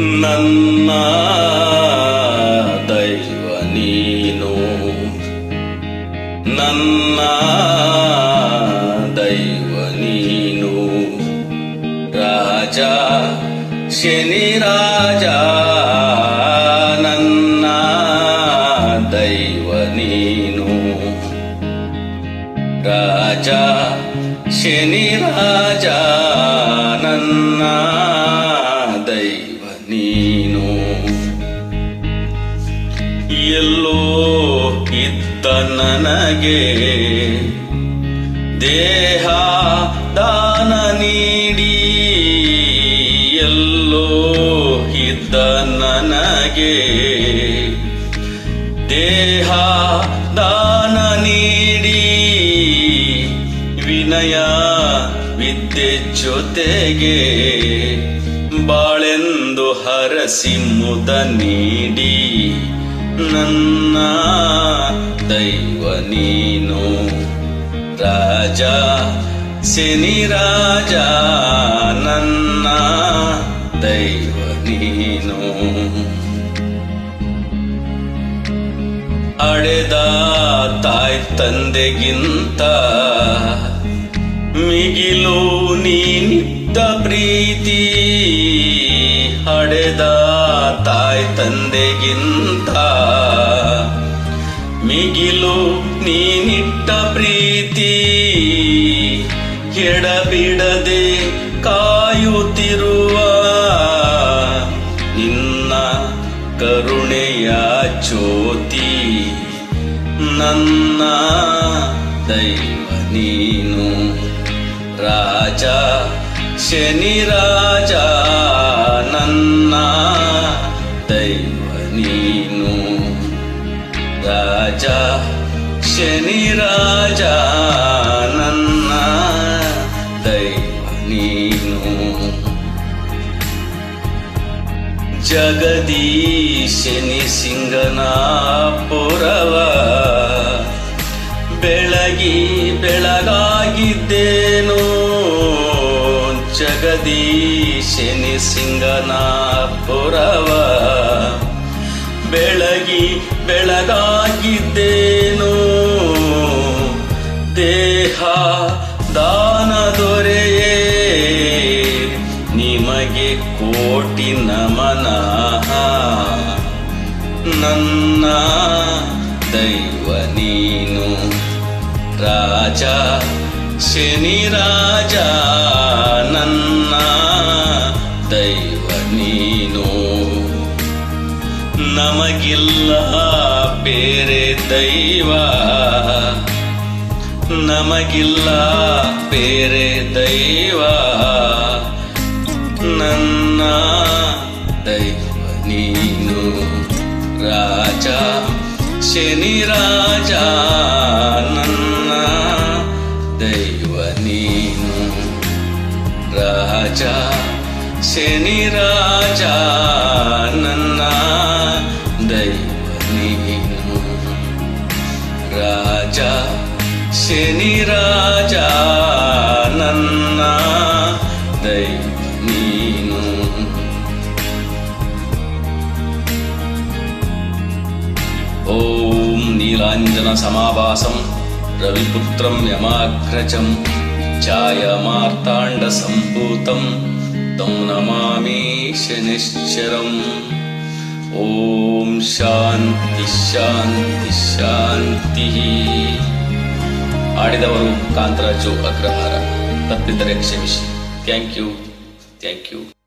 ನನ್ನ ದೈವ ನೀನು. ನನ್ನ ದೈವ ನೀನು. ರಾಜ, ಶನಿ ರಾಜ, ನನ್ನ ದೈವ ನೀನು. ರಾಜ, ಶನಿ ರಾಜ, ನನ್ನ ನನಗೆ ದೇಹ ದಾನ ನೀಡಿ ಎಲ್ಲೋ ಇದ್ದ ನನಗೆ ದೇಹ ದಾನ ನೀಡಿ ವಿನಯ ವಿದ್ಯೆ ಜೊತೆಗೆ ಬಾಳೆಂದು ಹರಸಿ ಮುದ ನೀಡಿ ನನ್ನ ದೈವ ನೀನು. ರಾಜ, ಶನಿ ರಾಜ, ನನ್ನ ದೈವ ನೀನು. ಅಡೆದ ತಾಯ್ ತಂದೆಗಿಂತ ಮಿಗಿಲು ನೀನಿದ್ದ ಪ್ರೀತಿ. ಹಡೆದ ತಂದೆಗಿಂತ ಮಿಗಿಲು ನೀನಿಟ್ಟ ಪ್ರೀತಿ ಕೆಡಬಿಡದೆ ಕಾಯುತ್ತಿರುವ ನಿನ್ನ ಕರುಣೆಯ ಜ್ಯೋತಿ, ನನ್ನ ದೈವ ನೀನು. ರಾಜ ಶನಿ ರಾಜ ನನ್ನ ದೈವ ನೀನು ರಾಜ ಶನಿ ರಾಜ ನನ್ನ ದೈವ ನೀನು ಸಿಂಗನ ಪುರವ ಬೆಳಗಿ ಬೆಳಗಾಗಿದ್ದೇನು. ಜಗದೀಶನಿ ಸಿಂಗನ ಪುರವ ಬೆಳಗಿ ಬೆಳಗಾಗಿದ್ದೇನು. ದೇಹ ದಾನ ದೊರೆಯೇ. ನಿಮಗೆ ಕೋಟಿ ನಮನ. ನನ್ನ ದೈವ ನೀನು. ರಾಜ ಶನಿ ರಾಜ. ನಮಗಿಲ್ಲ ಬೇರೆ ದೈವ. ನಮಗಿಲ್ಲ ಬೇರೆ ದೈವ. ನನ್ನ ದೈವ ನೀನು ರಾಜ, ಶನಿ ರಾಜ. ನನ್ನ ದೈವ ನೀನು ರಾಜ, ಶನಿ ರಾಜ. ನನ್ನ ದೈವ ನೀನು ರಾಜ ಶನಿ ರಾಜ ನನ್ನ ದೈವ ನೀನು ಓಂ ನೀಲಾಂಜನ ಸಮಾಭಾಸಂ ರವಿಪುತ್ರಂ ಯಮಾಗ್ರಜಂ ಛಾಯಮಾರ್ತಾಂಡ ಸಂಭೂತಂ तं ನಮಾಮಿ ಶನಿಶ್ಚರಂ ಓಂ ಶಾಂತಿ ಶಾಂತಿ ಶಾಂತಿ ಆಡಿದವರು ಕಾಂತರಾಜು ಅಗ್ರಹಾರ. ತಪ್ಪಿದ್ದರೆ ಕ್ಷಮಿಸಿ. Thank you thank you